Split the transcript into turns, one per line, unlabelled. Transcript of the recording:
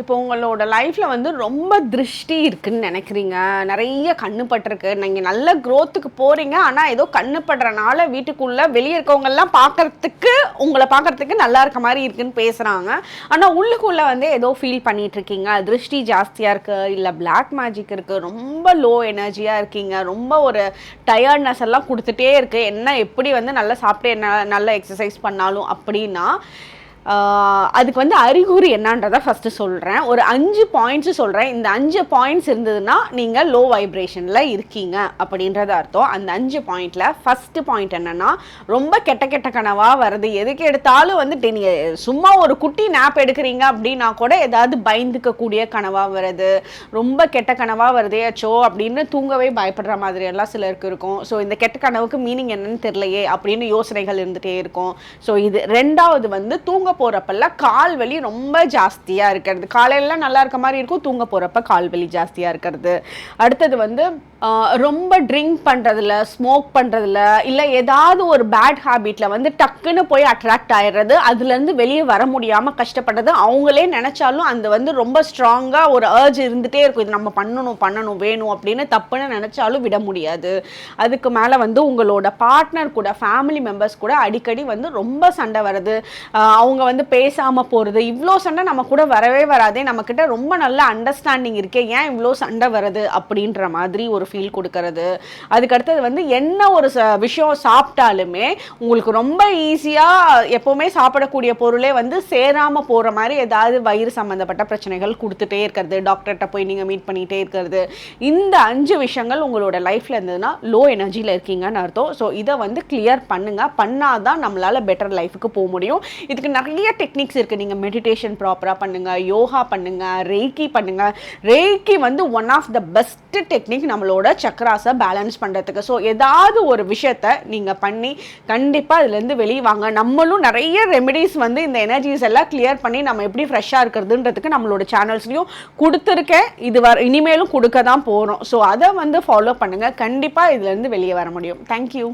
இப்போ உங்களோட லைஃப்பில் வந்து ரொம்ப திருஷ்டி இருக்குதுன்னு நினைக்கிறீங்க. நிறைய கண்ணு பட்டிருக்கு. நீங்கள் நல்ல க்ரோத்துக்கு போகிறீங்க ஆனால் ஏதோ கண்ணு படுறனால வீட்டுக்குள்ளே வெளியே இருக்கவங்கெல்லாம் பார்க்கறதுக்கு உங்களை பார்க்கறதுக்கு நல்லா இருக்க மாதிரி இருக்குன்னு பேசுகிறாங்க ஆனால் உள்ளுக்குள்ளே வந்து ஏதோ ஃபீல் பண்ணிகிட்ருக்கீங்க இருக்கீங்க. திருஷ்டி ஜாஸ்தியாக இருக்குது இல்லை பிளாக் மேஜிக் இருக்குது ரொம்ப லோ எனர்ஜியாக இருக்கீங்க. ரொம்ப ஒரு டயர்ட்னஸ் எல்லாம் கொடுத்துட்டே இருக்குது என்ன எப்படி வந்து நல்லா சாப்பிட்டு என்ன நல்ல எக்ஸசைஸ் பண்ணாலும் அப்படின்னா அதுக்கு வந்து அறிகுறி என்னன்றதை ஃபஸ்ட்டு சொல்கிறேன் ஒரு அஞ்சு பாயிண்ட்ஸு சொல்கிறேன் இந்த அஞ்சு பாயிண்ட்ஸ் இருந்ததுன்னா நீங்கள் லோ வைப்ரேஷனில் இருக்கீங்க அப்படின்றது அர்த்தம். அந்த அஞ்சு பாயிண்டில் ஃபஸ்ட்டு பாயிண்ட் என்னென்னா ரொம்ப கெட்ட கெட்ட கனவாக வருது எதுக்கு எடுத்தாலும் வந்துட்டு நீங்கள் சும்மா ஒரு குட்டி நாப் எடுக்கிறீங்க அப்படின்னா கூட ஏதாவது பயந்துக்கக்கூடிய கனவாக வருது ரொம்ப கெட்ட கனவாக வருதே அச்சோ அப்படின்னு தூங்கவே பயப்படுற மாதிரி எல்லாம் சிலருக்கு இருக்கும். ஸோ இந்த கெட்ட கனவுக்கு மீனிங் என்னன்னு தெரியலையே அப்படின்னு யோசனைகள் இருந்துகிட்டே இருக்கும். ஸோ இது ரெண்டாவது வந்து தூங்க போகிறப்பெல்லாம் கால் வலி ரொம்ப ஜாஸ்தியாக இருக்கிறது. காலையிலலாம் நல்லா இருக்க மாதிரி இருக்கும் தூங்க போகிறப்ப கால் வலி ஜாஸ்தியாக இருக்கிறது. அடுத்தது வந்து ரொம்ப ட்ரிங்க் பண்ணுறதுல ஸ்மோக் பண்ணுறதுல இல்லை ஏதாவது ஒரு பேட் ஹேபிட்டில் வந்து டக்குன்னு போய் அட்ராக்ட் ஆயிடுறது அதுலேருந்து வெளியே வர முடியாமல் கஷ்டப்படுறது அவங்களே நினச்சாலும் அந்த வந்து ரொம்ப ஸ்ட்ராங்காக ஒரு அர்ஜ் இருந்துகிட்டே இருக்கும். இது நம்ம பண்ணணும் பண்ணணும் வேணும் அப்படின்னு தப்புன்னு நினச்சாலும் விட முடியாது. அதுக்கு மேலே வந்து உங்களோட பார்ட்னர் கூட ஃபேமிலி மெம்பர்ஸ் கூட அடிக்கடி வந்து ரொம்ப சண்டை வருது. அவங்க வந்து பேசாமல் போகிறது இவ்வளோ சண்டை நம்ம கூட வரவே வராதே. நம்மக்கிட்ட ரொம்ப நல்ல அண்டர்ஸ்டாண்டிங் இருக்கே. ஏன் இவ்வளோ சண்டை வருது அப்படின்ற மாதிரி ஒரு ஃபீல் கொடுக்கறது. அதுக்கு அடுத்தது வந்து என்ன ஒரு ச விஷயம் சாப்பிட்டாலுமே உங்களுக்கு ரொம்ப ஈஸியாக எப்போவுமே சாப்பிடக்கூடிய பொருளே வந்து சேராமல் போகிற மாதிரி ஏதாவது வயிறு சம்மந்தப்பட்ட பிரச்சனைகள் கொடுத்துட்டே இருக்கிறது. டாக்டர்கிட்ட போய் நீங்கள் மீட் பண்ணிகிட்டே இருக்கிறது. இந்த அஞ்சு விஷயங்கள் உங்களோட லைஃப்பில் இருந்ததுன்னா லோ எனர்ஜியில் இருக்கீங்கன்னு அர்த்தம். ஸோ இதை வந்து கிளியர் பண்ணுங்க. பண்ணாதான் நம்மளால் பெட்டர் லைஃபுக்கு போக முடியும். இதுக்கு நிறைய நிறைய டெக்னிக்ஸ் இருக்குது நீங்கள் மெடிடேஷன் ப்ராப்பராக பண்ணுங்கள் யோகா பண்ணுங்கள் ரேக்கி பண்ணுங்கள் ரேக்கி வந்து one of the best technique நம்மளோட சக்கராஸை பேலன்ஸ் பண்ணுறதுக்கு ஸோ ஏதாவது ஒரு விஷயத்த நீங்கள் பண்ணி கண்டிப்பாக அதுலேருந்து வெளியே வாங்க. நம்மளும் நிறைய ரெமெடிஸ் வந்து இந்த எனர்ஜிஸ் எல்லாம் கிளியர் பண்ணி நம்ம எப்படி ஃப்ரெஷ்ஷாக இருக்கிறதுன்றதுக்கு நம்மளோட சேனல்ஸ்லையும் கொடுத்துருக்கேன். இது வர இனிமேலும் கொடுக்க தான் போகிறோம் ஸோ அதை வந்து ஃபாலோ பண்ணுங்கள் கண்டிப்பாக இதுலேருந்து வெளியே வர முடியும். தேங்க்யூ